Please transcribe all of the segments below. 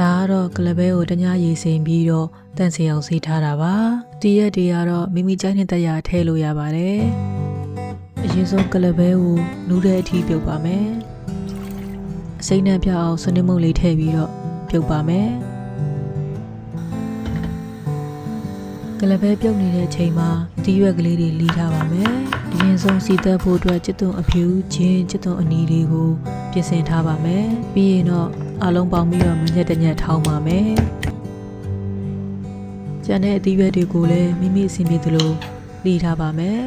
ဒါကတော့ကလပဲကိုတ냐ရေစိမ်ပြီးတော့တန့်စင်အောင်ဆေးထားတာပါတရက်တွေကတော့မိမိကြိုက်နေတဲ့ရာထည့်လို့ရပါတယ်အရင်ဆုံးကလပဲကိုနူးတဲ့အထိပြုတ်ပါမယ်အစိမ့်နဲ့ပြအောင်စနစ်မုတ်လေးထည့်ပြီးတော့ပြုတ်ပါမယ်ကလပဲပြုတ်နေတဲ့အချိန်မှာတီးရွက်ကလေးတွေလီးထားပါမယ်။အရင်ဆုံးစီတက်ဖို့အတွက်ကျွတ်သွန်အဖြူချင်းကျွတ်သွန်အနီတွေကိုပြင်ဆင်ထားပါမယ်။ပြီးရင်တော့ အလုံးပေါင်းပြီးတော့မညက်တညက်ထောင်းပါမယ်ကျန်တဲ့အသီးရွက်တွေကိုလည်းမိမိအဆင်ပြေသလိုလီးထားပါမယ်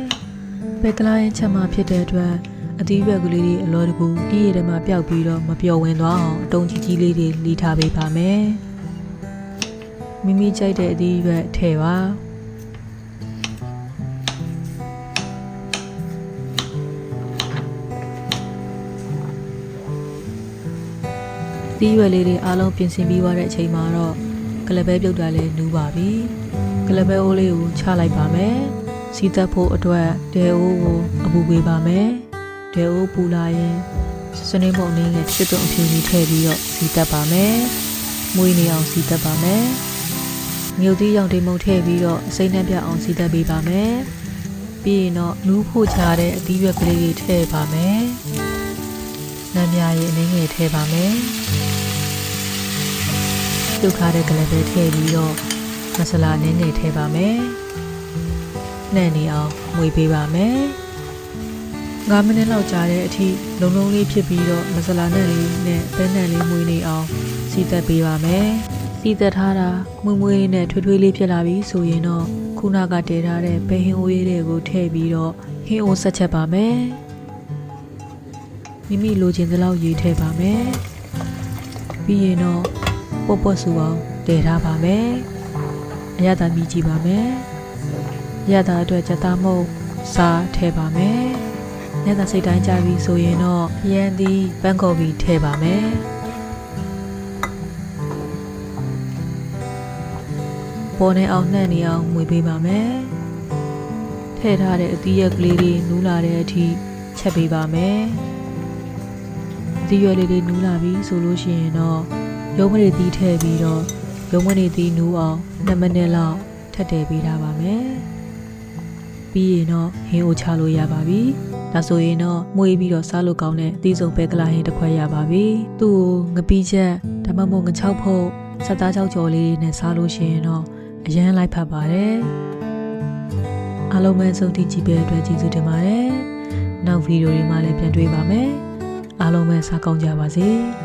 ပဲကလာရင်ချက်မှဖြစ်တဲ့အတွက်အသီးရွက်ကလေးတွေအလောတကူဒီရည်ထဲမှာပျောက်ပြီးတော့မပျော်ဝင်သွားအောင်အတုံးကြီးကြီးလေးတွေလီးထားပေးပါမယ်မိမိကြိုက်တဲ့အသီးရွက်ထည့်ပါ တီးရွယ်လေးတွေအားလုံးပြင်ဆင်ပြီးသွားတဲ့အချိန်မှာတော့ကလဘဲပြုတ်တာလည်းနူးပါပြီကလဘဲအိုးလေးကိုချလိုက်ပါမယ်စီသက်ဖို့အတွက်ဒဲအိုးကိုအပူပေးပါမယ်ဒဲအိုးပူလာရင်စနေမုံလေးနဲ့ချစ်သွန်အဖြူကြီးထည့်ပြီးတော့စီသက်ပါမယ်မွေးနေအောင်စီသက်ပါမယ်မြုပ်သီးရောင်တိမ်မုံထည့်ပြီးတော့အစိမ့်နှံပြအောင်စီသက်ပေးပါမယ်ပြီးရင်တော့နူးဖို့ချတဲ့အသီးရွက်ကလေးတွေထည့်ပါမယ်နံပြားရဲ့အနေငယ်ထည့်ပါမယ် ပြုတ်ထားတဲ့ကလေးပဲထည့်ပြီးတော့မဆလာနည်းနည်းထည့်ပါမယ်။နှံ့နေအောင်မွေပေးပါမယ်။9မိနစ်လောက်ကြာတဲ့အထိလုံလုံလေးဖြစ်ပြီးတော့မဆလာနဲ့လေးနဲ့ပဲနဲ့လေးမွေနေအောင်စီသက်ပေးပါမယ်။စီသက်ထားတာမွေမွေလေးနဲ့ထွေးထွေးလေးဖြစ်လာပြီဆိုရင်တော့ခုနကတည်ထားတဲ့ပဲဟင်းအိုးလေးတွေကိုထည့်ပြီးတော့ဟင်းအိုးဆက်ချက်ပါမယ်။မိမိလိုချင်သလောက်ရေထည့်ပါမယ်။ပြီးရင်တော့ ပွတ်ပွတ်ဆူအောင်တည်ထားပါမယ်။အရသာမြည်ကြည့်ပါမယ်။အရသာအတွက်ချက်သားမုတ်စားထည့်ပါမယ်။ညသာစိတ်တိုင်းကြပြီဆိုရင်တော့ရန်သည်ဘန်ကော်ဘီထည့်ပါမယ်။ပေါ်နေအောင်နှံ့နေအောင်မွေပေးပါမယ်။ထည့်ထားတဲ့အသီးရက်ကလေးတွေနူးလာတဲ့အထိချက်ပေးပါမယ်။အသီးရွက်လေးတွေနူးလာပြီဆိုလို့ရှိရင်တော့ ရုံးမတွေတီးထည့်ပြီးတော့ရုံးမတွေတီးနူးအောင်2မိနစ်လောက်ထပ်တည်ပေးထားပါမယ်။ပြီးရင်တော့ဟင်းအိုချလို့ရပါပြီ။ဒါဆိုရင်တော့မွေးပြီးတော့စားလို့ကောင်းတဲ့အသီးစုံပဲကလာဟင်းတစ်ခွက်ရပါပြီ။သူ့ကိုငပီးချက်ဒါမှမဟုတ်ငချောက်ဖို့ဆက်သားချောက်ကြော်လေးနဲ့စားလို့ရှိရင်တော့အရန်လိုက်ဖတ်ပါတယ်။အားလုံးပဲစုံတီကြည့်ပေးတဲ့အတွက်ကျေးဇူးတင်ပါတယ်။နောက်ဗီဒီယိုတွေမှာလည်းပြန်တွေ့ပါမယ်။အားလုံးပဲစားကောင်းကြပါစေ။